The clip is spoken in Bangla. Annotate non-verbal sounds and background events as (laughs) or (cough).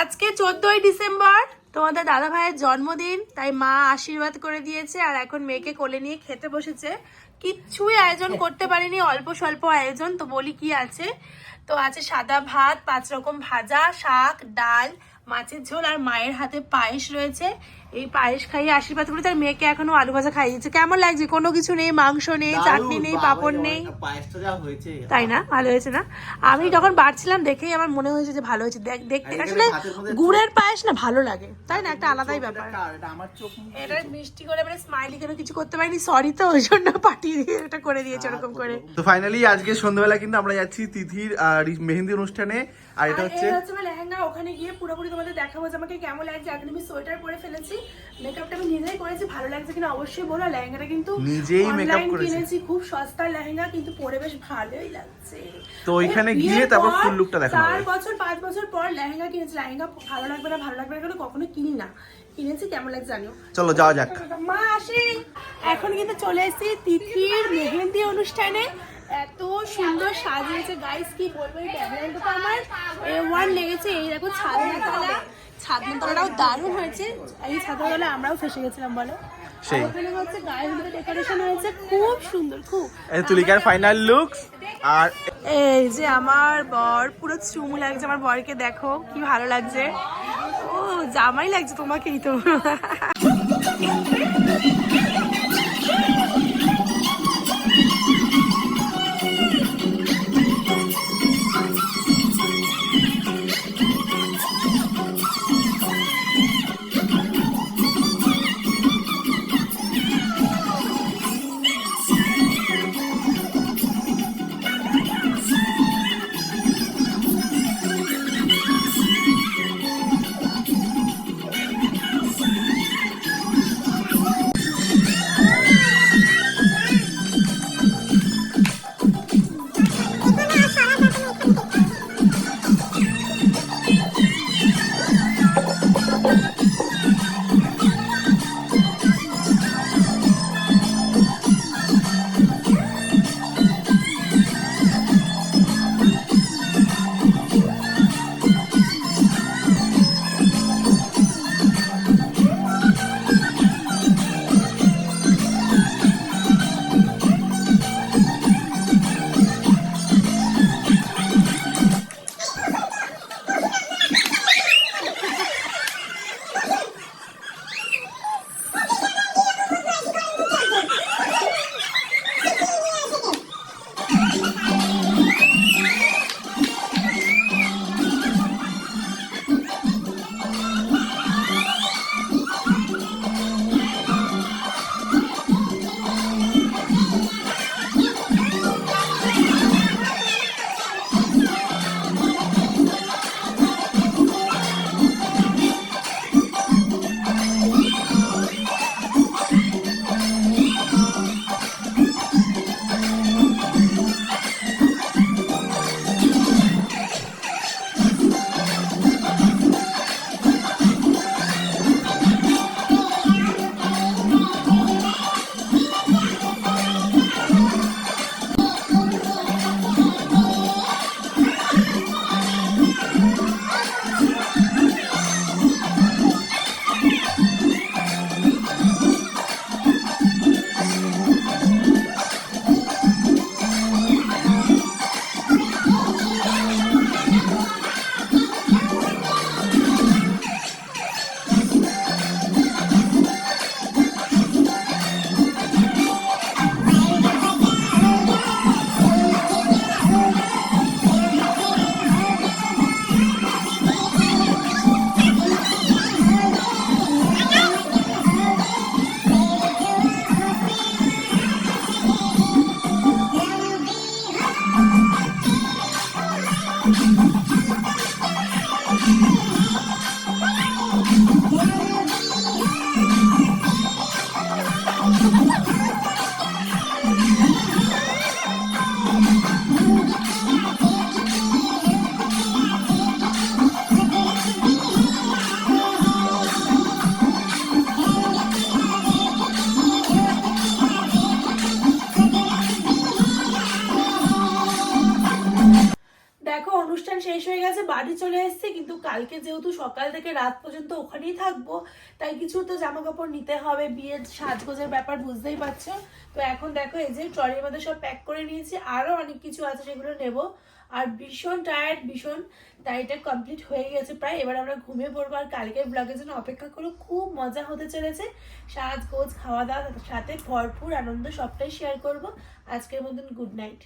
আজকে চোদ্দই ডিসেম্বর। তোমাদের দাদা ভাইয়ের জন্মদিন, তাই মা আশীর্বাদ করে দিয়েছে আর এখন মেয়েকে কোলে নিয়ে খেতে বসেছে। কিচ্ছুই আয়োজন করতে পারিনি, অল্প স্বল্প আয়োজন, তো বলি কি আছে? তো আছে সাদা ভাত, পাঁচ রকম ভাজা, শাক, ডাল, মাছের ঝোল আর মায়ের হাতে পায়েস রয়েছে। এই পায়েস খাইয়ে আশীর্বাদ করে তার মেয়েকে এখনও আলু ভাজা খাইয়েছে। কেমন লাগছে? কোনো কিছু নেই মাংস নেই চাটনি নেই পাঁপড় নেই। পায়েসটা যা হয়েছে। তাই না? ভালো হয়েছে না? আমি যখন বাড়ছিলাম দেখেই আমার মনে হয়েছে যে ভালো হয়েছে। দেখতে আসলে গুড়ের পায়েস না ভালো লাগে। তাই না? একটা আলাদাই ব্যাপার। এটা আমার চোখ মুখ এটা মিষ্টি করে মানে স্মাইলি কেন কিছু করতে পারিনি? সরি তো ওই জন্য পাঠিয়ে দিয়ে এটা করে দিয়েছে ওরকম করে। তো ফাইনালি আজকে সন্ধ্যাবেলা কিন্তু আমরা যাচ্ছি তিথির মেহেন্দি অনুষ্ঠানে আর এটা হচ্ছে আমার লেহেঙ্গা ওখানে গিয়ে পুরোপুরি তোমাদের দেখাবো যে আমাকে কেমন লাগছে। এখন আমি সোয়েটার পরে ফেলেছি। মেকআপটা আমি নিজেই করেছি ভালো লাগছে কিনা অবশ্যই বলো। লেহেঙ্গাটা কিন্তু নিজেই online করেছি। কিনেছি খুব সস্তার লেহেঙ্গা কিন্তু পরে বেশ ভালোই লাগছে। তো ওইখানে গিয়ে তারপর দেখানো চার হবে। বছর পাঁচ বছর পর লেহেঙ্গা কিনেছি। লেহেঙ্গা ভালো লাগবে না ভালো লাগবে না কখনো কিনি না। কিনেছি কেমন লাগছে জানিও? চলো যাওয়া যাক। মা আসে। এখন কিন্তু চলে এসেছি তিথির মেহেন্দি অনুষ্ঠানে। এত সুন্দর সাজিয়েছে। গাইস কি বলব এই ব্যাকগ্রাউন্ডটা তো আমার এ ওয়ান লেগেছে। এই দেখো ছাদনা তলা ছাদনা তলাটাও দারুণ হয়েছে। এই ছাদনা তলা আমরাও ফেসে গেছিলাম বলো? সেই। ওখানে হচ্ছে গায়ের ভিতরে ডেকোরেশন হয়েছে। খুব সুন্দর খুব। এই তুলিকার ফাইনাল লুকস আর এই যে আমার বর পুরো চুমু লাগছে। আমার বরকে দেখো কি ভালো লাগছে। ও জামাই লাগছে তোমাকেই তো। (laughs) Oh, দেখো, অনুষ্ঠান শেষ হয়ে গেছে, বাড়ি চলে এসেছি, কিন্তু কালকে যেহেতু সকাল থেকে রাত পর্যন্ত ওখানেই থাকব, তাই কিছু তো জামা কাপড় নিতে হবে, বিয়ের সাজগোজের ব্যাপার বুঝতেই পারছ। তো এখন দেখো, এই যে ট্রলির মধ্যে সব প্যাক করে নিয়েছি আরও অনেক কিছু আছে সেগুলো নেব। আর ভীষণ টায়ার্ড ভীষণ, তাই এটা কমপ্লিট হয়ে গেছে প্রায়। এবার আমরা ঘুমিয়ে পড়ব আর কালকের ব্লগের জন্য অপেক্ষা করো, খুব মজা হতে চলেছে। সাজগোজ, খাওয়া দাওয়া, সাথে ভরপুর আনন্দ সবটাই শেয়ার করব। আজকের মতন গুড নাইট